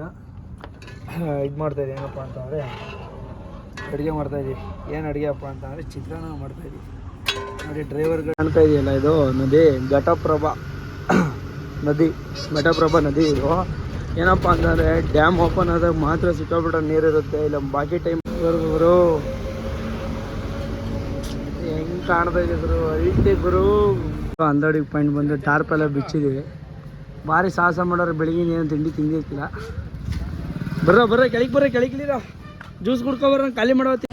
ಗಾಡಿನ ಇದು ಮಾಡ್ತಾಯಿದ್ದೆ ಏನಪ್ಪ ಅಂತಂದರೆ ಅಡುಗೆ ಮಾಡ್ತಾಯಿದ್ವಿ ಏನು ಅಡುಗೆ ಅಪ್ಪ ಅಂತಂದರೆ ಚಿತ್ರಾನ್ನ ಇದ್ದೀವಿ ನೋಡಿ ಡ್ರೈವರ್ಗಳು ಕಾಣ್ತಾ ಇದೆಯಲ್ಲ, ಇದು ನದಿ, ಘಟಪ್ರಭಾ ನದಿ ಘಟಪ್ರಭಾ ನದಿ ಇದು. ಏನಪ್ಪ ಅಂತಂದರೆ ಡ್ಯಾಮ್ ಓಪನ್ ಆದಾಗ ಮಾತ್ರ ಸಿಕ್ಕಾಬಿಟ್ರೆ ನೀರಿರುತ್ತೆ ಇಲ್ಲ, ಬಾಕಿ ಟೈಮ್ ಗುರು. ಹೆಂಗೆ ಕಾಣ್ತಾ ಗುರು ಐತೆ ಗುರು. ಅಂದಾಡಿಗೆ ಪಾಯಿಂಟ್ ಬಂದು ಟಾರ್ಪ್ ಎಲ್ಲ ಬಿಚ್ಚಿದ್ದೀವಿ ಭಾರಿ ಸಾಹಸ ಮಾಡೋರು ಬೆಳಿಗ್ಗೆ ಏನು ತಿಂಡಿ ತಿಂದಿರ್ತಿಲ್ಲ. ಬರ್ರ ಬರ್ರ, ಕೆಳಗೆ ಬರ್ರ ಕೆಳಗಿಲಿರ ಜ್ಯೂಸ್ ಕುಡ್ಕೊ ಬರ್ರ ಖಾಲಿ ಮಾಡತ್ತಿ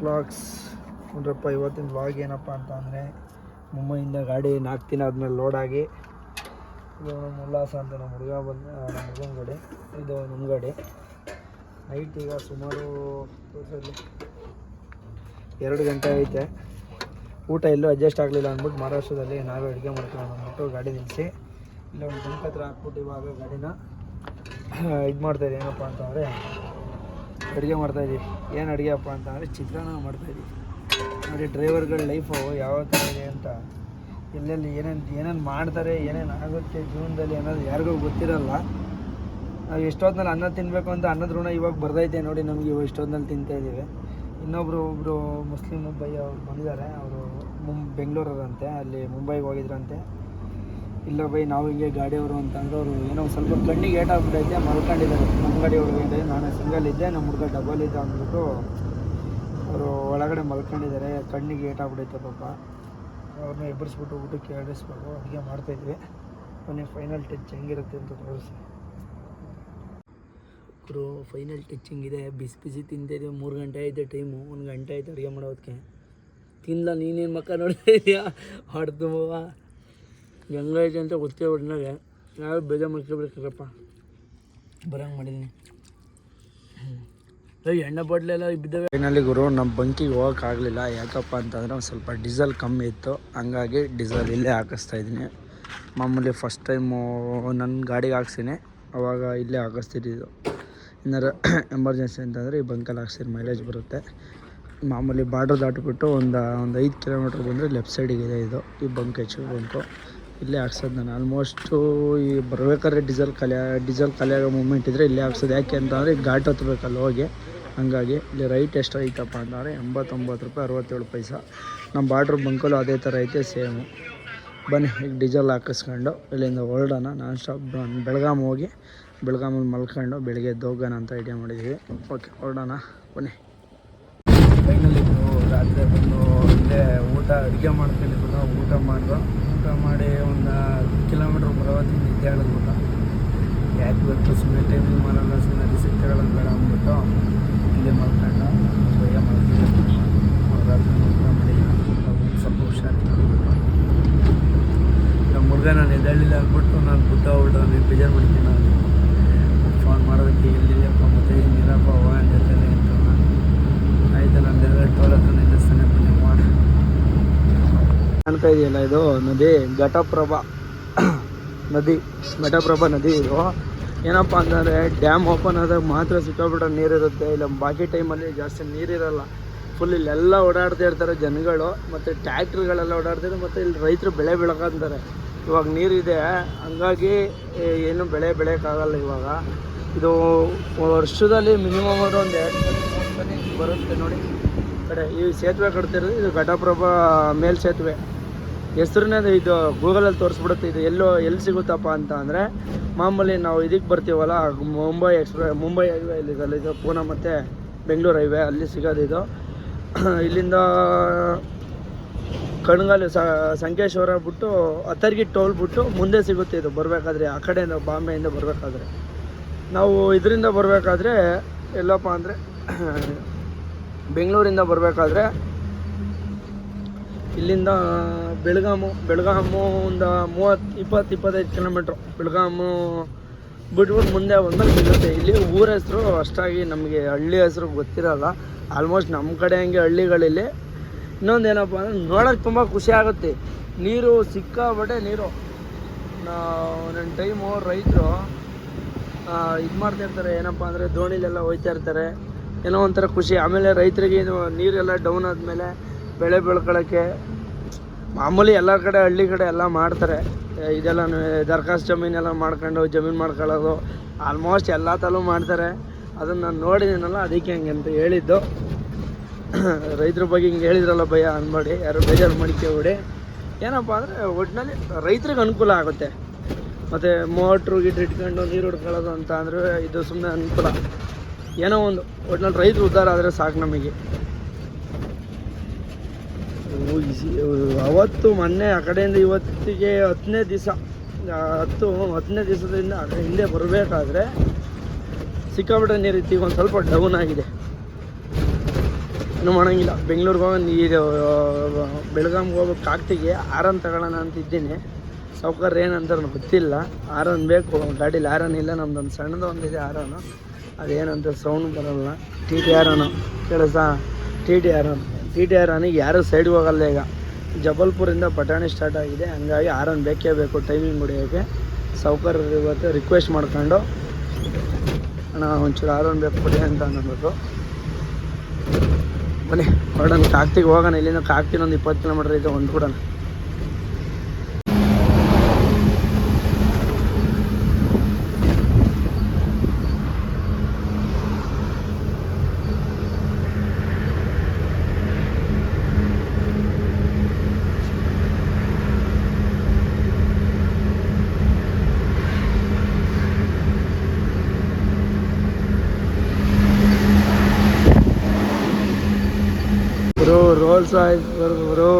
ಕ್ಲಾಕ್ಸ್ ನೋಡ್ರಪ್ಪ, ಇವತ್ತಿನ ವ್ಲಾಗ್ ಏನಪ್ಪ ಅಂತ ಅಂದರೆ ಮುಂಬೈಯಿಂದ ಗಾಡಿ ನಾಲ್ಕು ದಿನ ಆದಮೇಲೆ ಲೋಡ್ ಆಗಿ ಇದು ನಮ್ಮ ಉಲ್ಲಾಸ ಅಂತ ನಮ್ಮ ಹುಡುಗ ಬಂದು ನಮ್ಮ ಹುಡುಗನ ಇದು ನಮ್ಮ ಗಾಡಿ. ನೈಟ್ ಈಗ ಸುಮಾರು ಎರಡು ಗಂಟೆ ಐತೆ. ಊಟ ಎಲ್ಲೂ ಅಡ್ಜಸ್ಟ್ ಆಗಲಿಲ್ಲ ಅಂದ್ಬಿಟ್ಟು ಮಹಾರಾಷ್ಟ್ರದಲ್ಲಿ ನಾವೇ ಅಡುಗೆ ಮಾಡ್ತೀವಿ ಅಂದ್ಬಿಟ್ಟು ಗಾಡಿ ನಿಲ್ಲಿಸಿ. ಇಲ್ಲ, ಒಂದು ಗಂಟೆ ಹತ್ರ ಹಾಕ್ಬಿಟ್ಟು ಇವಾಗ ಗಾಡಿನ ಇದು ಮಾಡ್ತಾಯಿದ್ದೆ ಏನಪ್ಪ ಅಂತಂದರೆ ಅಡುಗೆ ಮಾಡ್ತಾಯಿದ್ವಿ ಏನು ಅಡುಗೆ ಅಪ್ಪ ಅಂತಂದರೆ ಚಿತ್ರಾನ್ನ ಮಾಡ್ತಾಯಿದ್ವಿ ನೋಡಿ ಡ್ರೈವರ್ಗಳ ಲೈಫು ಯಾವ ಥರ ಇದೆ ಅಂತ. ಎಲ್ಲೆಲ್ಲಿ ಏನೇನು ಏನೇನು ಮಾಡ್ತಾರೆ, ಏನೇನು ಆಗುತ್ತೆ ಜೀವನದಲ್ಲಿ ಅನ್ನೋದು ಯಾರಿಗೂ ಗೊತ್ತಿರಲ್ಲ. ನಾವು ಎಷ್ಟೊತ್ತಿನಲ್ಲಿ ಅನ್ನ ತಿನ್ನಬೇಕು ಅಂತ ಅನ್ನದ ಋಣ ಇವಾಗ ಬರ್ದೈತೆ ನೋಡಿ ನಮಗೆ ಇವಾಗ ಎಷ್ಟೊತ್ತಿನಲ್ಲಿ ತಿಂತಾ ಇದ್ದೀವಿ. ಇನ್ನೊಬ್ಬರು ಒಬ್ಬರು ಮುಸ್ಲಿಂ ಮುಂಬೈ ಅವ್ರು ಬಂದಿದ್ದಾರೆ, ಅವರು ಮುಂ ಬೆಂಗಳೂರವ್ರಂತೆ, ಅಲ್ಲಿ ಮುಂಬೈಗೆ ಹೋಗಿದ್ರಂತೆ. ಇಲ್ಲ ಬೈ, ನಾವು ಹಿಂಗೆ ಗಾಡಿಯವರು ಅಂತಂದ್ರೆ ಅವರು ಏನೋ ಸ್ವಲ್ಪ ಕಣ್ಣಿಗೆ ಏಟಾಗ್ಬಿಟ್ಟೈತೆ ಮಲ್ಕೊಂಡಿದ್ದಾರೆ. ನಮ್ಮ ಗಾಡಿ ಒಳಗೆ ನಾನು ಸಿಂಗಲ್ ಇದ್ದೆ, ನಮ್ಮ ಹುಡುಗ ಡಬಲ್ ಇದ್ದೆ ಅಂದ್ಬಿಟ್ಟು ಅವರು ಒಳಗಡೆ ಮಲ್ಕೊಂಡಿದ್ದಾರೆ, ಕಣ್ಣಿಗೆ ಏಟಾಗ್ಬಿಟ್ಟೈತೆ ಪಾಪ. ಅವ್ರನ್ನ ಎಬ್ಬರಿಸ್ಬಿಟ್ಟು ಊಟಕ್ಕೆ ಆಡಿಸ್ಬೇಕು ಅಡುಗೆ ಮಾಡ್ತಾಯಿದ್ವಿ ಕೊನೆ ಫೈನಲ್ ಟಚ್ ಹೆಂಗಿರುತ್ತೆ ಅಂತ ತೋರಿಸಿ. ಗುರು ಫೈನಲ್ ಟಚಿಂಗ್ ಇದೆ. ಬಿಸಿ ಬಿಸಿ ತಿಂತಿದ್ದೀವಿ ಮೂರು ಗಂಟೆ ಆಯಿತು ಟೈಮು ಒಂದು ಗಂಟೆ ಆಯಿತು ಅಡುಗೆ ಮಾಡೋದಕ್ಕೆ. ತಿನ್ನಲ್ಲ ನೀನೇನು ಮಕ್ಕ ನೋಡ್ತಾ ಇದೆಯಾ ಹೊಡ್ದು ಹೆಂಗೈತೆ ಅಂತ ಗೊತ್ತೇ ಒಟ್ಟಿನಾಗೆ ಯಾರು ಬೇಜಾರು ಮಾಡ್ಕೊಬೇಕಪ್ಪ ಬರಂಗೆ ಮಾಡಿದ್ದೀನಿ ಎಣ್ಣೆ ಬಾಟ್ಲೆಲ್ಲ ಬಿದ್ದಾವೆ. ಫೈನಲಿ ಗುರು ನಮ್ಮ ಬಂಕಿಗೆ ಹೋಗೋಕ್ಕಾಗಲಿಲ್ಲ ಯಾಕಪ್ಪ ಅಂತಂದರೆ ಒಂದು ಸ್ವಲ್ಪ ಡೀಸೆಲ್ ಕಮ್ಮಿ ಇತ್ತು. ಹಂಗಾಗಿ ಡೀಸೆಲ್ ಇಲ್ಲೇ ಹಾಕಿಸ್ತಾ ಇದ್ದೀನಿ. ಮಾಮೂಲಿ ಫಸ್ಟ್ ಟೈಮು ನನ್ನ ಗಾಡಿಗೆ ಹಾಕ್ಸಿನಿ. ಅವಾಗ ಇಲ್ಲೇ ಹಾಕಿಸ್ತಿದ್ದು ಏನಾರು ಎಮರ್ಜೆನ್ಸಿ ಅಂತಂದರೆ ಈ ಬಂಕಲ್ಲಿ ಹಾಕ್ಸಿದ್ರೆ ಮೈಲೇಜ್ ಬರುತ್ತೆ. ಮಾಮೂಲಿ ಬಾರ್ಡ್ರ್ ದಾಟಿಬಿಟ್ಟು ಒಂದು ಒಂದು ಐದು ಕಿಲೋಮೀಟ್ರ್ ಬಂದರೆ ಲೆಫ್ಟ್ ಸೈಡಿಗಿದೆ ಇದೆ ಈ ಬಂಕ್ ಹೆಚ್ಚು ಬಂಕು. ಇಲ್ಲೇ ಹಾಕ್ಸೋದು ನಾನು. ಆಲ್ಮೋಸ್ಟು ಈ ಬರ್ಬೇಕಾದ್ರೆ ಡೀಸೆಲ್ ಕಲೆ ಡೀಸೆಲ್ ಖಾಲಿ ಆಗೋ ಮೂಮೆಂಟ್ ಇದ್ದರೆ ಇಲ್ಲೇ ಹಾಕ್ಸೋದು. ಯಾಕೆ ಅಂತಂದರೆ ಘಾಟ್ ಹತ್ಬೇಕಲ್ಲ ಹೋಗಿ. ಹಂಗಾಗಿ ಇಲ್ಲಿ ರೈಟ್ ಎಷ್ಟು ಐತಪ್ಪ ಅಂತಂದರೆ ಎಂಬತ್ತೊಂಬತ್ತು ರೂಪಾಯಿ ಅರವತ್ತೇಳು ಪೈಸ. ನಮ್ಮ ಬಾರ್ಡ್ರ್ ಬಂಕಲ್ಲೂ ಅದೇ ಥರ ಐತೆ, ಸೇಮು. ಬನ್ನಿ, ಈಗ ಡೀಸೆಲ್ ಹಾಕಿಸ್ಕೊಂಡು ಇಲ್ಲಿಂದ ಹೊರಡೋಣ. ನಾನ್ ಸ್ಟಾಪ್ ಬೆಳಗಾಮ್ ಹೋಗಿ ಬೆಳಗಾಮಲ್ಲಿ ಮಲ್ಕೊಂಡು ಬೆಳಗ್ಗೆ ದೋಗನ ಅಂತ ಐಡಿಯಾ ಮಾಡಿದ್ದೀವಿ ಓಕೆ ಹೊರಡೋಣ. ಬನ್ನಿ. ರಾತ್ರಿ ಬಂದು ಇಲ್ಲೇ ಊಟ, ಅಡುಗೆ ಮಾಡ್ಕೊಂಡಿದ್ದು ಊಟ ಮಾಡಿದ್ರು ಊಟ ಮಾಡಿ ಒಂದು ಕಿಲೋಮೀಟ್ರ್ ಬರೋವತ್ತಿಗೆ ನಿದ್ದೆ ಹೇಳಿದ್ಬಿಟ್ಟು ಯಾಕೆ ಇವತ್ತು ಸುಮ್ಮನೆ ಟೈಮಿಂಗ್ ಮಾಡೋಣ ಸುಮ್ಮನೆ ಸಿಕ್ತಿರೋಣ ಬೇಡ ಅಂದ್ಬಿಟ್ಟು ಇಲ್ಲೇ ಮಲ್ಕೊಂಡು ಭಯ ಮಾಡ್ತೀವಿ ರಾತ್ರಿ ಊಟ ಮಾಡಿಲ್ಲ ಅವ್ನಿಗೆ ಸ್ವಲ್ಪ ಹುಷಾರಿಲ್ಲ ಅಂದ್ಬಿಟ್ಟು ನಮ್ಮ ಹುಡುಗ ನಾನು ಎದ್ದೇಳಿಲ್ಲ ಬುದ್ಧ ಹೊರಟು ಬೇಜಾರು ಮಾಡ್ತೀನಿ ನಾನು. ಫೋನ್ ಮಾಡೋದಕ್ಕೆ ಎಲ್ಲಿಲ್ಲಪ್ಪ ಮತ್ತೆ ಹಿಂಗಿರಪ್ಪ ಅವನ ಜೊತೆನೇ ಅಂತ ಆಯ್ತು ನಾನು ಬೇರೆ ಟೋಲ್ ಹತ್ರ ನಿಲ್ಲಿಸ್ತಾನೆ ಬನ್ನಿ ಮಾಡಿ ಕಾಣ್ತಾ ಇದೆಯಲ್ಲ ಇದು ನದಿ, ಘಟಪ್ರಭಾ. ನದಿ ಘಟಪ್ರಭಾ ನದಿ ಇದು. ಏನಪ್ಪ ಅಂತಂದರೆ ಡ್ಯಾಮ್ ಓಪನ್ ಆದಾಗ ಮಾತ್ರ ಸಿಕ್ಕಾಬಿಟ್ರೆ ನೀರಿರುತ್ತೆ. ಇಲ್ಲ, ಬಾಕಿ ಟೈಮಲ್ಲಿ ಜಾಸ್ತಿ ನೀರಿರಲ್ಲ. ಫುಲ್ ಇಲ್ಲೆಲ್ಲ ಓಡಾಡ್ತಾ ಇರ್ತಾರೆ ಜನಗಳು. ಮತ್ತು ಟ್ಯಾಕ್ಟ್ರಿಗಳೆಲ್ಲ ಓಡಾಡ್ತಾರೆ ಮತ್ತು ಇಲ್ಲಿ ರೈತರು ಬೆಳೆ ಬೆಳಕಂತಾರೆ. ಇವಾಗ ನೀರಿದೆ, ಹಂಗಾಗಿ ಏನು ಬೆಳೆ ಬೆಳೆಯೋಕ್ಕಾಗಲ್ಲ ಇವಾಗ. ಇದು ವರ್ಷದಲ್ಲಿ ಮಿನಿಮಮ್ ಒಂದು ಎರಡು ಸಲ ಬರುತ್ತೆ ನೋಡಿ. ಕಡೆ ಈ ಸೇತುವೆ ಕಟ್ತಿರೋದು, ಇದು ಘಟಪ್ರಭಾ ಮೇಲ್ ಸೇತುವೆ. ಹೆಸ್ರನ್ನೇ ಇದು ಗೂಗಲಲ್ಲಿ ತೋರಿಸ್ಬಿಡುತ್ತೆ, ಇದು ಎಲ್ಲೋ, ಎಲ್ಲಿ ಸಿಗುತ್ತಪ್ಪ ಅಂತ ಅಂದರೆ, ಮಾಮೂಲಿ ನಾವು ಇದಕ್ಕೆ ಬರ್ತೀವಲ್ಲ, ಮುಂಬೈ ಎಕ್ಸ್ಪ್ರೆ, ಮುಂಬೈ ಹೈವೇ ಇಲ್ಲಿದಲ್ಲ ಇದು ಪೂನಾ ಮತ್ತು ಬೆಂಗಳೂರು ಹೈವೇ, ಅಲ್ಲಿ ಸಿಗೋದು ಇದು. ಇಲ್ಲಿಂದ ಕಣ್ಗಾಲಿ ಸಂಕೇಶ್ವರ ಬಿಟ್ಟು ಅತರ್ಗಿ ಟೋಲ್ ಬಿಟ್ಟು ಮುಂದೆ ಸಿಗುತ್ತೆ ಇದು ಬರಬೇಕಾದ್ರೆ, ಆ ಕಡೆಯಿಂದ, ಬಾಂಬೆಯಿಂದ ಬರಬೇಕಾದ್ರೆ. ನಾವು ಇದರಿಂದ ಬರಬೇಕಾದ್ರೆ, ಎಲ್ಲಪ್ಪ ಅಂದರೆ, ಬೆಂಗಳೂರಿಂದ ಬರಬೇಕಾದ್ರೆ, ಇಲ್ಲಿಂದ ಬೆಳಗಾಮು ಬೆಳಗಾಮು ಒಂದು ಮೂವತ್ತು ಇಪ್ಪತ್ತು ಇಪ್ಪತ್ತೈದು ಕಿಲೋಮೀಟ್ರು. ಬೆಳಗಾಮು ಬಿಟ್ಬಿಟ್ಟು ಮುಂದೆ ಬಂದಾಗ ಸಿಗುತ್ತೆ. ಇಲ್ಲಿ ಊರ ಹೆಸರು ಅಷ್ಟಾಗಿ ನಮಗೆ ಹಳ್ಳಿ ಹೆಸರು ಗೊತ್ತಿರಲ್ಲ. ಆಲ್ಮೋಸ್ಟ್ ನಮ್ಮ ಕಡೆ ಹಂಗೆ ಹಳ್ಳಿಗಳಲ್ಲಿ ಇನ್ನೊಂದು ಏನಪ್ಪ ಅಂದರೆ ನೋಡೋಕೆ ತುಂಬ ಖುಷಿ ಆಗುತ್ತೆ. ನೀರು ಸಿಕ್ಕಾಬಟ್ಟೆ ನೀರು. ಒಂದೊಂದು ಟೈಮು ರೈತರು ಇದು ಮಾಡ್ತಾ ಇರ್ತಾರೆ. ಏನಪ್ಪ ಅಂದರೆ ದೋಣಿಲೆಲ್ಲ ಹೋಯ್ತಾ ಇರ್ತಾರೆ. ಏನೋ ಒಂಥರ ಖುಷಿ. ಆಮೇಲೆ ರೈತರಿಗೆ ಇದು ನೀರೆಲ್ಲ ಡೌನ್ ಆದಮೇಲೆ ಬೆಳೆ ಬೆಳ್ಕೊಳ್ಳೋಕ್ಕೆ ಮಾಮೂಲಿ ಎಲ್ಲ ಕಡೆ, ಹಳ್ಳಿ ಕಡೆ ಎಲ್ಲ ಮಾಡ್ತಾರೆ. ಇದೆಲ್ಲ ದರ್ಖಾಸ್ತು ಜಮೀನೆಲ್ಲ ಮಾಡ್ಕೊಂಡು ಜಮೀನು ಮಾಡ್ಕೊಳ್ಳೋದು. ಆಲ್ಮೋಸ್ಟ್ ಎಲ್ಲ ತಲೂ ಮಾಡ್ತಾರೆ. ಅದನ್ನು ನಾನು ನೋಡಿದ್ದೀನಲ್ಲ ಅದಕ್ಕೆ ಹಂಗೆ ಅಂತ ಹೇಳಿದ್ದು. ರೈತರ ಬಗ್ಗೆ ಹಿಂಗೆ ಹೇಳಿದ್ರಲ್ಲ ಭಯ ಅನ್ಬೇಡಿ, ಯಾರು ಬೇಜಾರು ಮಾಡ್ಕೊಬೇಡಿ ಏನಪ್ಪ ಅಂದರೆ ಒಟ್ಟಿನಲ್ಲಿ ರೈತರಿಗೆ ಅನುಕೂಲ ಆಗುತ್ತೆ. ಮತ್ತು ಮೋಟ್ರು ಗಿಟ್ರು ಇಟ್ಕೊಂಡು ನೀರು ಹುಡ್ಕೊಳ್ಳೋದು ಅಂತ ಅಂದರೆ ಇದು ಸುಮ್ಮನೆ ಅನುಕೂಲ. ಏನೋ ಒಂದು ಒಟ್ಟಿನಲ್ಲಿ ರೈತರು ಉದ್ಧಾರ ಆದರೆ ಸಾಕು ನಮಗೆ. ಅವತ್ತು ಮೊನ್ನೆ ಆ ಕಡೆಯಿಂದ ಇವತ್ತಿಗೆ ಹತ್ತನೇ ದಿವಸ ಹತ್ತು, ಹತ್ತನೇ ದಿವಸದಿಂದ ಹಿಂದೆ ಬರಬೇಕಾದ್ರೆ ಸಿಕ್ಕಾಪಟ್ಟೆ ನೀರು ಇತ್ತು ಈಗ ಒಂದು ಸ್ವಲ್ಪ ಡೌನ್ ಆಗಿದೆ. ಏನು ಮಾಡೋಂಗಿಲ್ಲ. ಬೆಂಗ್ಳೂರಿಗೆ ಹೋಗೋ ಇದು ಬೆಳಗಾಮ್ಗೆ ಹೋಗ್ಬೇಕು ಕಾಗ್ತಿಗೆ ಆರನ್ ತಗೊಳ್ಳೋಣ ಅಂತ ಇದ್ದೀನಿ. ಸೌಕರ್ಯ ಏನಂತಾರೆ ಗೊತ್ತಿಲ್ಲ. ಆರನ್ ಬೇಕು. ಗಾಡೀಲಿ ಆರನ್ ಇಲ್ಲ. ನಮ್ದೊಂದು ಸಣ್ಣದು ಒಂದಿದೆ ಆರನು ಅದೇನಂತ ಸೌಂಡ್ ಬರೋಲ್ಲ. ಟಿ ಟಿ ಆರನು ಕೆಲಸ ಟಿ ಟಿ ಆರನ್ ಟಿ ಟಿ ಆರನಿಗೆ ಯಾರೂ ಸೈಡ್ಗೆ ಹೋಗಲ್ಲ ಈಗ. ಜಬಲ್ಪುರಿಂದ ಪಟಾಣಿ ಸ್ಟಾರ್ಟ್ ಆಗಿದೆ. ಹಂಗಾಗಿ ಆರನ್ ಬೇಕೇ ಬೇಕು ಟೈಮಿಂಗ್ ಹೊಡಿಯೋಕ್ಕೆ ಸೌಕರ್ಯ ಇವತ್ತು ರಿಕ್ವೆಸ್ಟ್ ಮಾಡ್ಕೊಂಡು. ಅಣ್ಣ, ಒಂಚೂರು ಆರನ್ ಬೇಕು ಕೊಡಿ ಅಂತ ಅನ್ನಬೇಕು ಬನ್ನಿ. ಹೊರಡೋಣ. ಕಾಕ್ತಿಗೆ ಹೋಗೋಣ. ಇಲ್ಲಿಂದ ಕಾಕ್ತಿನ ಒಂದು ಇಪ್ಪತ್ತು ಕಿಲೋಮೀಟ್ರ್ ಐತೆ ಒಂದು ಆಯ್ತು ಬ್ರೋ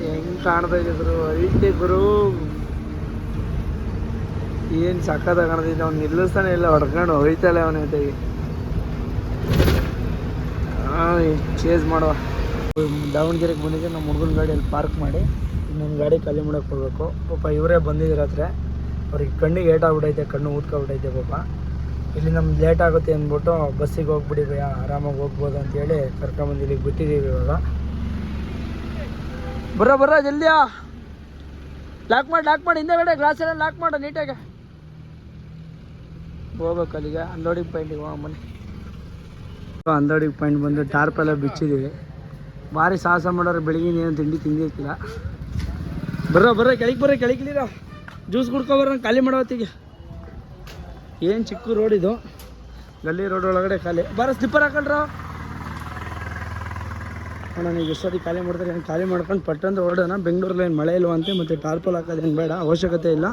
ಹೆಂಗ್ ಕಾಣ್ತಾ ಇದೆ ಐತೆ ಗುರು. ಏನು ಸಕ್ಕತ್ತ ಅವ್ನು ನಿಲ್ಲಿಸ್ತಾನೆ ಇಲ್ಲ, ಹೊಡ್ಕೊಂಡು ಹೋಯ್ತಾಳೆ ಅವನ ಜೊತೆಗೆ. ಚೇಸ್ ಮಾಡುವ. ದಾವಣಗೆರೆಗೆ ಬಂದಿದ್ದೆ ನಮ್ಮ ಹುಡುಗನ ಗಾಡಿಯಲ್ಲಿ ಪಾರ್ಕ್ ಮಾಡಿ, ಇನ್ನೊಂದು ಗಾಡಿ ಖಾಲಿ ಮಾಡಕ್ಕೆ ಹೋಗ್ಬೇಕು. ಪಾಪ ಇವರೇ ಬಂದಿದ್ರು ಹತ್ರ. ಅವ್ರಿಗೆ ಕಣ್ಣಿಗೆ ಏಟಾಗ್ಬಿಟ್ಟೈತೆ ಕಣ್ಣು ಊದ್ಕೊಬಿಟ್ಟೈತೆ ಪಾಪ. ಇಲ್ಲಿ ನಮ್ಗೆ ಲೇಟ್ ಆಗುತ್ತೆ ಅಂದ್ಬಿಟ್ಟು ಬಸ್ಸಿಗೆ ಹೋಗ್ಬಿಡಿ ಭಯ ಆರಾಮಾಗಿ ಹೋಗ್ಬೋದು ಅಂತೇಳಿ ಕರ್ಕೊಂಬಂದು ಇಲ್ಲಿಗೆ ಬಿಟ್ಟಿದ್ದೀವಿ ಇವಾಗ. ಬರ್ರ ಬರ್ರ, ಜಲ್ದಿಯಾ? ಲಾಕ್ ಮಾಡಿ ಲಾಕ್ ಮಾಡಿ ಹಿಂದೆಗಡೆ ಗ್ಲಾಸ್ ಎಲ್ಲ ಲಾಕ್ ಮಾಡು ನೀಟಾಗಿ ಹೋಗ್ಬೇಕು ಅಲ್ಲಿಗೆ ಅನ್ಲೋಡಿಂಗ್ ಪಾಯಿಂಟಿಗೆ ಹೋಗ ಮನೆ ಅನ್ಲೋಡಿಂಗ್ ಪಾಯಿಂಟ್ ಬಂದು ಟಾರ್ಪ್ ಎಲ್ಲ ಬಿಚ್ಚಿದ್ದೀವಿ. ಭಾರಿ ಸಾಹಸ ಮಾಡೋರು ಬೆಳಿಗ್ಗೆ ಏನು ತಿಂಡಿ ತಿಂದಿರ್ತಿಲ್ಲ. ಬರ್ರ ಬರ್ರ, ಕೆಳಗೆ ಬರ್ರ ಕೆಳಗಿಲಿರ ಜ್ಯೂಸ್ ಕುಡ್ಕೊ ಬರ್ರ ಖಾಲಿ ಮಾಡೋ ಹೊತ್ತಿಗೆ. ಏನು ಚಿಕ್ಕ ರೋಡ್ ಇದು? ಗಲ್ಲಿ ರೋಡ್ ಒಳಗಡೆ ಖಾಲಿ. ಬರ ಸ್ಲಿಪ್ಪರ್ ಹಾಕೊಳ್ರ? ಅಣ್ಣ, ನೀವು ಎಷ್ಟೊತ್ತಿಗೆ ಖಾಲಿ ಮಾಡ್ತಾರೆ ಏನು ಖಾಲಿ ಮಾಡ್ಕೊಂಡು ಪಟ್ಟಂದು ಹೊರಡೋಣ ಬೆಂಗಳೂರಲ್ಲಿ ಏನು ಮಳೆ ಇಲ್ವಂತೆ ಮತ್ತು ಟಾರ್ಪಲ್ ಹಾಕೋದೇನು ಬೇಡ, ಅವಶ್ಯಕತೆ ಇಲ್ಲ.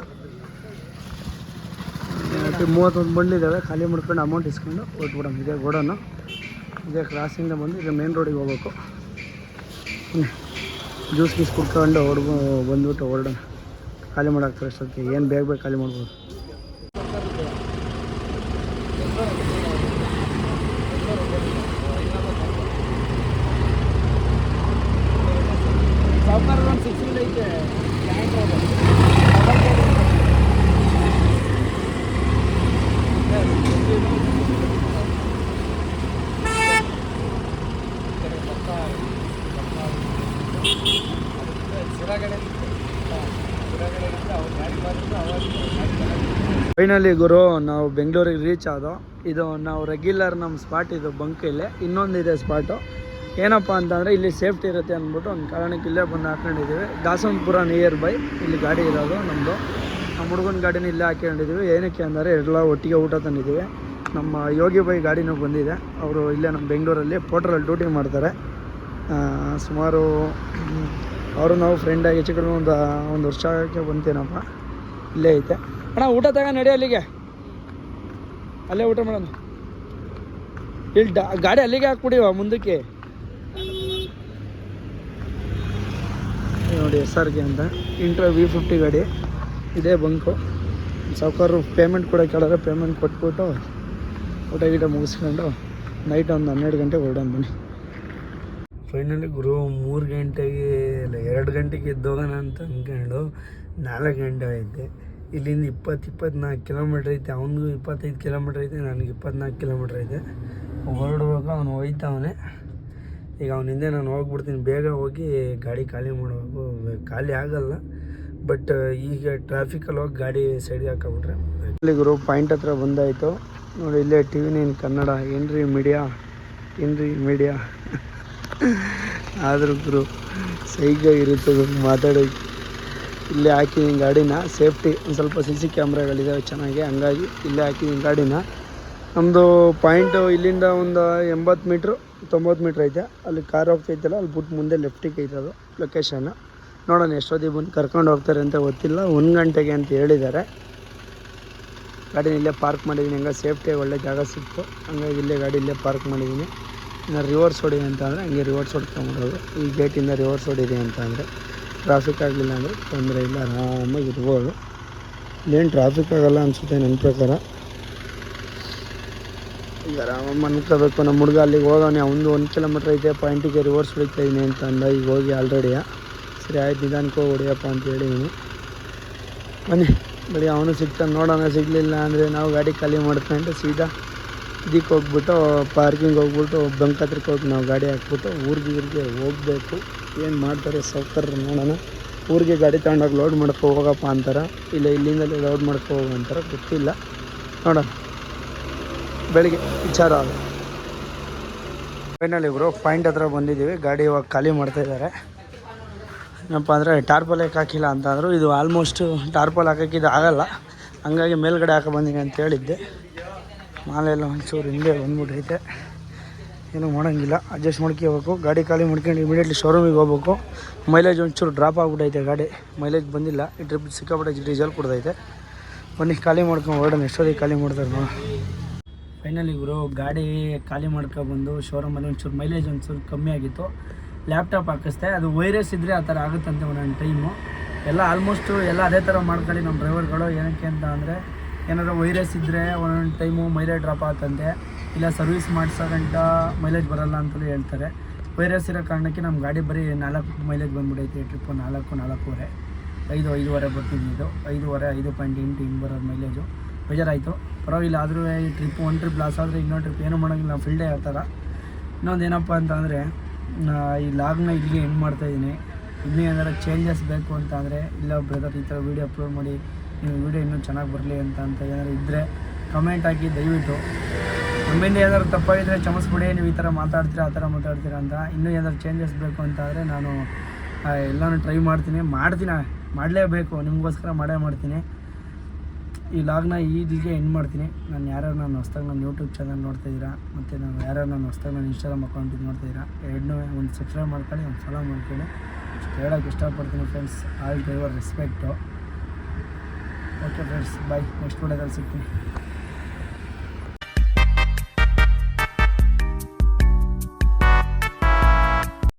ಮತ್ತು ಮೂವತ್ತೊಂದು ಬಂಡಿದ್ದಾವೆ ಖಾಲಿ ಮಾಡ್ಕೊಂಡು ಅಮೌಂಟ್ ಇಸ್ಕೊಂಡು ಹೊರಟ್ಬಿಡೋಣ ಇದೇ ಗೋಡನ್ನು ಇದೇ ಕ್ರಾಸಿಂದ ಬಂದು ಈಗ ಮೇನ್ ರೋಡಿಗೆ ಹೋಗ್ಬೇಕು. ಜ್ಯೂಸ್ ಗೀಸ್ ಕುಡ್ಕೊಂಡು ಹೊಡ್ಬೋ ಬಂದ್ಬಿಟ್ಟು ಹೊರಡೋಣ ಖಾಲಿ ಮಾಡಾಕ್ತಾರೆ ಅಷ್ಟೊತ್ತಿಗೆ. ಏನು ಬೇಗ ಬೇಗ ಖಾಲಿ ಮಾಡ್ಬೋದು ಸಾವುಕಾರ ಒಂದು ಸಿಕ್ಸ್ ಐತೆ ಫೈನಲಿ ಗುರು, ನಾವು ಬೆಂಗಳೂರಿಗೆ ರೀಚ್ ಆದೋ, ಇದು ನಾವು ರೆಗ್ಯುಲರ್ ನಮ್ಮ ಸ್ಪಾಟ್ ಇದು ಬಂಕ್ ಇಲ್ಲೇ ಇನ್ನೊಂದಿದೆ ಸ್ಪಾಟು ಏನಪ್ಪ ಅಂತಂದರೆ ಇಲ್ಲಿ ಸೇಫ್ಟಿ ಇರುತ್ತೆ ಅಂದ್ಬಿಟ್ಟು ಒಂದು ಕಾರಣಕ್ಕೆ ಇಲ್ಲೇ ಬಂದು ಹಾಕೊಂಡಿದ್ದೀವಿ. ದಾಸನಪುರ ನಿಯರ್ ಬೈ ಇಲ್ಲಿ ಗಾಡಿ ಇರೋದು ನಮ್ಮದು ನಮ್ಮ ಹುಡುಗನ ಗಾಡಿನ ಇಲ್ಲೇ ಹಾಕೊಂಡಿದ್ದೀವಿ. ಏನಕ್ಕೆ ಅಂದರೆ ಎಲ್ಲ ಒಟ್ಟಿಗೆ ಊಟ ತಂದಿದ್ದೀವಿ. ನಮ್ಮ ಯೋಗಿ ಬೈ ಗಾಡಿನೂ ಬಂದಿದೆ. ಅವರು ಇಲ್ಲೇ ನಮ್ಮ ಬೆಂಗಳೂರಲ್ಲಿ ಪೋಟ್ರಲ್ಲಿ ಡ್ಯೂಟಿ ಮಾಡ್ತಾರೆ. ಸುಮಾರು, ಅವರು ನಾವು ಫ್ರೆಂಡಾಗಿ ಹೆಚ್ಚು ಕಡಿಮೆ ಒಂದು ಒಂದು ವರ್ಷಕ್ಕೆ ಬಂತೇನಪ್ಪ. ಇಲ್ಲೇ ಐತೆ. ಅಣ್ಣ, ಊಟ ತಗ ನಡಿ ಅಲ್ಲಿಗೆ. ಅಲ್ಲೇ ಊಟ ಮಾಡೋಣ. ಇಲ್ಲಿ ಡಾ, ಗಾಡಿ ಅಲ್ಲಿಗೆ ಹಾಕ್ಬಿಡಿವ, ಮುಂದಕ್ಕೆ. ನೋಡಿ, ಎಸ್ ಆರ್ ಕೆ ಅಂತ. ಇಂಟ್ರ ವಿ ಫಿಫ್ಟಿ ಗಾಡಿ. ಇದೇ ಬಂಕು. ಸಾವುಕಾರರು ಪೇಮೆಂಟ್ ಕೂಡ ಕೇಳಿದ್ರೆ ಪೇಮೆಂಟ್ ಕೊಟ್ಬಿಟ್ಟು ಊಟ ಗೀಟ ಮುಗಿಸ್ಕೊಂಡು ನೈಟ್ ಒಂದು ಹನ್ನೆರಡು ಗಂಟೆಗೆ ಹೊರಡೋಣ ಬನ್ನಿ. ಫೈನಲಿ ಗುರು ಮೂರು ಗಂಟೆಗೆ ಇಲ್ಲ ಎರಡು ಗಂಟೆಗೆ ಎದ್ದೋಗೋಣ ಅಂತ ಅಂದ್ಕೊಂಡು ನಾಲ್ಕು ಗಂಟೆ ಐತೆ ಇಲ್ಲಿಂದ ಇಪ್ಪತ್ತು ಇಪ್ಪತ್ನಾಲ್ಕು ಕಿಲೋಮೀಟ್ರ್ ಐತೆ. ಅವನಿಗೂ ಇಪ್ಪತ್ತೈದು ಕಿಲೋಮೀಟ್ರ್ ಐತೆ, ನನಗೆ ಇಪ್ಪತ್ನಾಲ್ಕು ಕಿಲೋಮೀಟ್ರ್ ಐತೆ. ಹೊರಡ್ಬೇಕು, ಅವನು ಹೋಯ್ತಾವನೆ. ಈಗ ಅವನ ಹಿಂದೆ ನಾನು ಹೋಗ್ಬಿಡ್ತೀನಿ. ಬೇಗ ಹೋಗಿ ಗಾಡಿ ಖಾಲಿ ಮಾಡಬೇಕು. ಖಾಲಿ ಆಗಲ್ಲ. ಬಟ್ ಈಗ ಟ್ರಾಫಿಕಲ್ಲಿ ಹೋಗಿ ಗಾಡಿ ಸೈಡ್ಗೆ ಹಾಕಬಿಟ್ರೆ ಇಲ್ಲಿ ಗುರು ಪಾಯಿಂಟ್ ಹತ್ರ ಬಂದಾಯಿತು. ನೋಡಿ, ಇಲ್ಲೇ ಟಿ ವಿ ನೈನ್ ಕನ್ನಡ ಏನ್ರಿ ಮೀಡಿಯಾ ಏನ್ರಿ ಮೀಡಿಯಾ ಆದರೂ ಗುರು ಸೈಗಾಗಿರುತ್ತೆ ಗುರು ಮಾತಾಡೋಕ್ಕೆ ಇಲ್ಲೇ ಹಾಕಿದ್ದೀನಿ ಗಾಡಿನ. ಸೇಫ್ಟಿ, ಒಂದು ಸ್ವಲ್ಪ ಸಿ ಸಿ ಕ್ಯಾಮ್ರಾಗಳಿದ್ದಾವೆ ಚೆನ್ನಾಗಿ. ಹಂಗಾಗಿ ಇಲ್ಲೇ ಹಾಕಿದ್ದೀನಿ ಗಾಡಿನ. ನಮ್ಮದು ಪಾಯಿಂಟು ಇಲ್ಲಿಂದ ಒಂದು ಎಂಬತ್ತು ಮೀಟ್ರು, ತೊಂಬತ್ತು ಮೀಟ್ರ್ ಐತೆ. ಅಲ್ಲಿ ಕಾರ್ ಹೋಗ್ತೈತಲ್ಲ ಅಲ್ಲಿ ಬಿಟ್ಟು ಮುಂದೆ ಲೆಫ್ಟಿಗೆ ಐತದು ಲೊಕೇಶನ್. ನೋಡೋಣ ಎಷ್ಟೊತ್ತಿಗೆ ಬಂದು ಕರ್ಕೊಂಡು ಹೋಗ್ತಾರೆ ಅಂತ ಗೊತ್ತಿಲ್ಲ. ಒಂದು ಗಂಟೆಗೆ ಅಂತ ಹೇಳಿದ್ದಾರೆ. ಗಾಡಿನ ಇಲ್ಲೇ ಪಾರ್ಕ್ ಮಾಡಿದ್ದೀನಿ ಹಂಗೆ ಸೇಫ್ಟಿ ಒಳ್ಳೆ ಜಾಗ ಸಿಕ್ತು. ಹಂಗಾಗಿ ಇಲ್ಲೇ ಗಾಡಿ ಇಲ್ಲೇ ಪಾರ್ಕ್ ಮಾಡಿದ್ದೀನಿ ಇನ್ನು ರಿವರ್ಸ್ ಹೊಡಿ ಅಂತ ಅಂದರೆ ಹಂಗೆ ರಿವರ್ಸ್ ಹೊಡ್ಕೊಂಬಿಡೋದು. ಈ ಗೇಟಿಂದ ರಿವರ್ಸ್ ಹೊಡಿರಿ ಅಂತ ಅಂದರೆ ಟ್ರಾಫಿಕ್ ಆಗಲಿಲ್ಲ ಅಂದರೆ ತೊಂದರೆ ಇಲ್ಲ, ಆರಾಮಾಗಿ ಇರ್ಬೋದು. ಇಲ್ಲೇನು ಟ್ರಾಫಿಕ್ ಆಗಲ್ಲ ಅನಿಸುತ್ತೆ ನನ್ನ ಪ್ರಕಾರ. ಈಗ ಆರಾಮಾಗಿ ಅನ್ಕೋಬೇಕು ನಮ್ಮ ಹುಡುಗ ಅಲ್ಲಿಗೆ ಹೋಗೋನೆ ಅವನು ಒಂದು ಕಿಲೋಮೀಟ್ರ್ ಐತೆ ಪಾಯಿಂಟಿಗೆ ರಿವರ್ಸ್ ಹೊಡಿತಾ ಇದ್ದೀನಿ ಅಂತ ಅಂದ. ಈಗ ಹೋಗಿ ಆಲ್ರೆಡಿ ಸರಿ, ಆಯ್ತು, ನಿಧಾನಕ್ಕೆ ಹೋಗಿ ಹೊಡಿಯಪ್ಪ ಅಂತ ಹೇಳಿದ್ದೀನಿ ಬನ್ನಿ. ಬರೀ ಅವನು ಸಿಗ್ತಾನೆ. ನೋಡೋಣ, ಸಿಗಲಿಲ್ಲ ಅಂದರೆ ನಾವು ಗಾಡಿ ಖಾಲಿ ಮಾಡ್ಕೊಂಡು ಸೀದಾ ಇದಕ್ಕೆ ಹೋಗ್ಬಿಟ್ಟು, ಪಾರ್ಕಿಂಗ್ ಹೋಗ್ಬಿಟ್ಟು, ಬಂಕ್ ಹತ್ರಕ್ಕೆ ಹೋಗಿ ನಾವು ಗಾಡಿ ಹಾಕ್ಬಿಟ್ಟು, ಊರಿಗೆ ಊರಿಗೆ ಹೋಗಬೇಕು. ಏನು ಮಾಡ್ತಾರೆ ಸೌಕರ್ಯ ನೋಡೋಣ. ಊರಿಗೆ ಗಾಡಿ ತಗೊಂಡೋಗಿ ಲೋಡ್ ಮಾಡ್ಕೊ ಹೋಗಪ್ಪ ಅಂತಾರೆ. ಇಲ್ಲ ಇಲ್ಲಿಂದಲೇ ಲೋಡ್ ಮಾಡ್ಕೊ ಹೋಗು ಅಂತಾರೆ. ಗೊತ್ತಿಲ್ಲ. ನೋಡೋಣ. ಬೆಳಿಗ್ಗೆ ವಿಚಾರ ಅದು ಫೈನಲ್ ಇಬ್ಬರು ಪಾಯಿಂಟ್ ಹತ್ರ ಬಂದಿದ್ದೀವಿ. ಗಾಡಿ ಇವಾಗ ಖಾಲಿ ಮಾಡ್ತಾ ಇದ್ದಾರೆ. ಏನಪ್ಪ ಅಂದರೆ, ಟಾರ್ಪಲ್ ಯಾಕೆ ಹಾಕಿಲ್ಲ ಅಂತಂದರು. ಇದು ಆಲ್ಮೋಸ್ಟ್ ಟಾರ್ಪಲ್ ಹಾಕೋಕ್ಕಿದ್ದು ಆಗಲ್ಲ. ಹಂಗಾಗಿ ಮೇಲ್ಗಡೆ ಹಾಕೊ ಬಂದೀನಿ ಅಂತ ಹೇಳಿದ್ದೆ. ಮಾಲೆ ಎಲ್ಲ ಒಂಚೂರು ಹಿಂದೆ ಬಂದ್ಬಿಟ್ಟೈತೆ. ಏನೂ ಮಾಡೋಂಗಿಲ್ಲ. ಅಡ್ಜಸ್ಟ್ ಮಾಡ್ಕೋಬೇಕು. ಗಾಡಿ ಖಾಲಿ ಮಾಡ್ಕೊಂಡು ಇಮಿಡಿಯೇಟ್ಲಿ ಶೋರೂಮಿಗೆ ಹೋಗ್ಬೇಕು. ಮೈಲೇಜ್ ಒಂಚೂರು ಡ್ರಾಪ್ ಆಗಿಬಿಟ್ಟೈತೆ ಗಾಡಿ. ಮೈಲೇಜ್ ಬಂದಿಲ್ಲ. ಈ ಟ್ರಿಪ್ ಸಿಕ್ಕಾಪಟ್ಟೆ ಡೀಸೆಲ್ ಕೊಡ್ತೈತೆ ಬನ್ನಿ, ಖಾಲಿ ಮಾಡ್ಕೊಂಡು ಹೊರಡೋಣ. ಎಷ್ಟೊತ್ತಿಗೆ ಖಾಲಿ ಮಾಡ್ತಾರೆ ನೋಡೋಣ. ಫೈನಲಿ ಗುರು, ಗಾಡಿ ಖಾಲಿ ಮಾಡ್ಕೊಬಂದು ಶೋರೂಮಲ್ಲಿ ಒಂಚೂರು ಮೈಲೇಜ್ ಒಂಚೂರು ಕಮ್ಮಿ ಆಗಿತ್ತು. ಲ್ಯಾಪ್ಟಾಪ್ ಹಾಕಿಸ್ದೆ. ಅದು ವೈರಸ್ ಇದ್ದರೆ ಆ ಥರ ಆಗುತ್ತಂತೆ ಒಂದೊಂದು ಟೈಮು ಎಲ್ಲ ಆಲ್ಮೋಸ್ಟು ಎಲ್ಲ ಅದೇ ಥರ ಮಾಡ್ಕೊಳ್ಳಿ ನಮ್ಮ ಡ್ರೈವರ್ಗಳು ಏನಕ್ಕೆ ಅಂತ ಅಂದರೆ ಏನಾದ್ರು ವೈರಸ್ ಇದ್ದರೆ ಒಂದೊಂದು ಟೈಮು ಮೈಲೇಜ್ ಡ್ರಾಪ್ ಆತಂತೆ. ಇಲ್ಲ ಸರ್ವಿಸ್ ಮಾಡಿಸೋ ಗಂಟ ಮೈಲೇಜ್ ಬರಲ್ಲ ಅಂತಲೂ ಹೇಳ್ತಾರೆ. ವೈರಸ್ ಇರೋ ಕಾರಣಕ್ಕೆ ನಮ್ಮ ಗಾಡಿ ಬರೀ ನಾಲ್ಕು ಮೈಲೇಜ್ ಬಂದ್ಬಿಟ್ಟೈತೆ ಟ್ರಿಪ್ಪು ನಾಲ್ಕು, ನಾಲ್ಕೂವರೆ. ಐದು, ಐದುವರೆ ಬರ್ತೀನಿ ಇದು. ಐದೂವರೆ, ಐದು ಪಾಯಿಂಟ್ ಎಂಟು ಹಿಂಗೆ ಬರೋದು ಮೈಲೇಜು ಬೇಜಾರಾಯಿತು. ಪರವಾಗಿಲ್ಲ, ಆದರೂ ಈ ಟ್ರಿಪ್ ಒನ್ ಟ್ರಿಪ್ ಲಾಸ್ ಆದರೆ ಇನ್ನೊಂದು ಟ್ರಿಪ್ ಏನೂ ಮಾಡೋಂಗಿಲ್ಲ. ಫೀಲ್ಡೇ ಆ ಥರ. ಇನ್ನೊಂದು ಏನಪ್ಪ ಅಂತಂದರೆ ಈ ಲಾಗ್ನ ಇಲ್ಲಿಗೆ ಹೆಂಗೆ ಮಾಡ್ತಾಯಿದ್ದೀನಿ ಇಲ್ಲಿ ಏನಾದ್ರೂ ಚೇಂಜಸ್ ಬೇಕು ಅಂತ ಅಂದರೆ, ಇಲ್ಲ ಬ್ರದರ್ ಈ ಥರ ವೀಡಿಯೋ ಅಪ್ಲೋಡ್ ಮಾಡಿ ನೀವು ವೀಡಿಯೋ ಇನ್ನೂ ಚೆನ್ನಾಗಿ ಬರಲಿ ಅಂತ ಅಂತ ಏನಾದ್ರು ಇದ್ದರೆ ಕಮೆಂಟ್ ಹಾಕಿ ದಯವಿಟ್ಟು. ನಮ್ಮಿಂದ ಏನಾದ್ರು ತಪ್ಪಾಗಿದ್ದರೆ ಕ್ಷಮಿಸ್ಬಿಡಿ, ನೀವು ಈ ಥರ ಮಾತಾಡ್ತೀರಾ, ಆ ಥರ ಮಾತಾಡ್ತೀರಾ ಅಂತ ಇನ್ನೂ ಏನಾದ್ರು ಚೇಂಜಸ್ ಬೇಕು ಅಂತ ಆದರೆ ನಾನು ಎಲ್ಲನೂ ಟ್ರೈ ಮಾಡ್ತೀನಿ. ಮಾಡ್ತೀನಿ? ಮಾಡಲೇಬೇಕು. ನಿಮಗೋಸ್ಕರ ಮಾಡೇ ಮಾಡ್ತೀನಿ. ಈ ಲಾಗ್ನ ಈಗಲಿಗೆ ಎಂಡ್ ಮಾಡ್ತೀನಿ. ನಾನು ಯಾರ್ಯಾರು ನಾನು ಹೊಸ್ದಾಗಿ ನನ್ನ ಯೂಟ್ಯೂಬ್ ಚಾನಲ್ ನೋಡ್ತಾ ಇದ್ದೀರಾ, ಮತ್ತು ನಾನು ಯಾರ್ಯಾರು ನಾನು ಹೊಸ್ದಾಗಿ ನನ್ನ ಇನ್ಸ್ಟಾಗ್ರಾಮ್ ಅಕೌಂಟ್ ಇದು ಮಾಡ್ತಾ ಇದ್ದೀರಾ ಎರಡನ್ನೂ ಒಂದು ಸಬ್ಸ್ಕ್ರೈಬ್ ಮಾಡ್ಕೊಳ್ಳಿ, ಒಂದು ಫಾಲೋ ಮಾಡ್ಕೊಳ್ಳಿ. ಹೇಳೋಕ್ಕೆ ಇಷ್ಟಪಡ್ತೀನಿ friends all driver respect okay friends bye next ವಿಡಿಯೋದಲ್ಲಿ ಸಿಗ್ತೀನಿ.